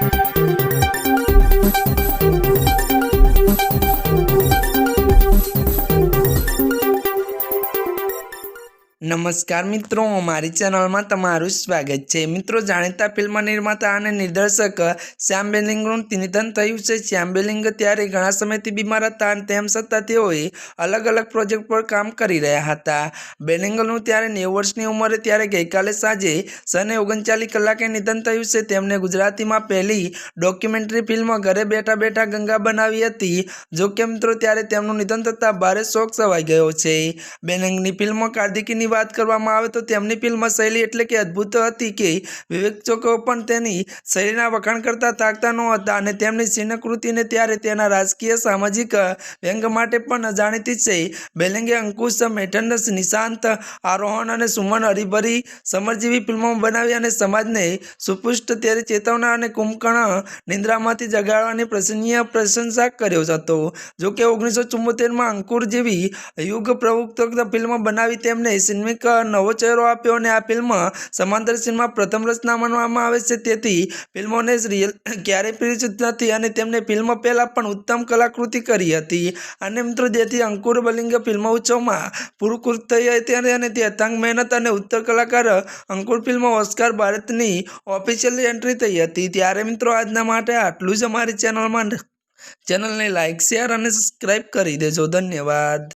Thank you. નમસ્કાર મિત્રો, મારી ચેનલમાં તમારું સ્વાગત છે. મિત્રો, જાણીતા ફિલ્મ નિર્માતા અને નિર્દેશક શ્યામ બેલિંગનું નિધન થયું છે. શ્યામ બેલિંગ ત્યારે ઘણા સમયથી બીમાર હતા અને તેમ છતાં તેઓએ અલગ અલગ પ્રોજેક્ટ પર કામ કરી રહ્યા હતા. બેલિંગનું ત્યારે નેવું વર્ષની ઉંમરે ત્યારે ગઈકાલે સાંજે સને ઓગણચાલીસ કલાકે નિધન થયું છે. તેમને ગુજરાતીમાં પહેલી ડોક્યુમેન્ટરી ફિલ્મ ઘરે બેઠા બેઠા ગંગા બનાવી હતી. જો કે મિત્રો, ત્યારે તેમનું નિધન થતાં ભારે શોક સવાઈ ગયો છે. બેલિંગની ફિલ્મ કાર્તિકીની વાત કરવામાં આવે તો તેમની ફિલ્મ શૈલી એટલે કે અદ્ભુત હતી કે વિવેચકો પણ તેની શૈલીના વખાણ કરતા થાકતા ન અને તેમની સિનેકૃતિને ત્યારે તેના રાજકીય સામાજિક વ્યંગ માટે પણ જાણીતી છે. બેલેંગે, અંકુશ મેઠન નિશાંત, આરોહણ અને સુમન હરિભરી સમર જેવી ફિલ્મો બનાવી અને સમાજને સુપુષ્ટ ત્યારે ચેતવના અને કુંભકર્ણ નિંદ્રામાંથી જગાડવાની પ્રશંસનીય પ્રશંસા કર્યો હતો. જોકે ઓગણીસો ચુમ્મોતેરમાં અંકુર જેવી યુગ પ્રવૃત્ત ફિલ્મ બનાવી તેમને સિનેમિક નવો ચહેરો આપ્યો અને આ ફિલ્મ સમાંતર સિનેમા પ્રથમ રચના માનવામાં આવે છે. તેથી ફિલ્મોને રિયલ ક્યારેય પરિચિત નથી અને તેમને ફિલ્મ પહેલાં પણ ઉત્તમ કલાકૃતિ કરી હતી. અને મિત્રો, જેથી અંકુર બલિંગ ફિલ્મ ઉત્સવમાં પુરસ્કૃત થઈ હતી અને તે અથાંગ મહેનત અને ઉત્તર કલાકાર અંકુર ફિલ્મ ઓસ્કાર ભારતની ઓફિશિયલી એન્ટ્રી થઈ હતી. ત્યારે મિત્રો, આજના માટે આટલું જ અમારી ચેનલમાં. ચેનલને લાઇક શેર અને સબસ્ક્રાઈબ કરી દેજો. ધન્યવાદ.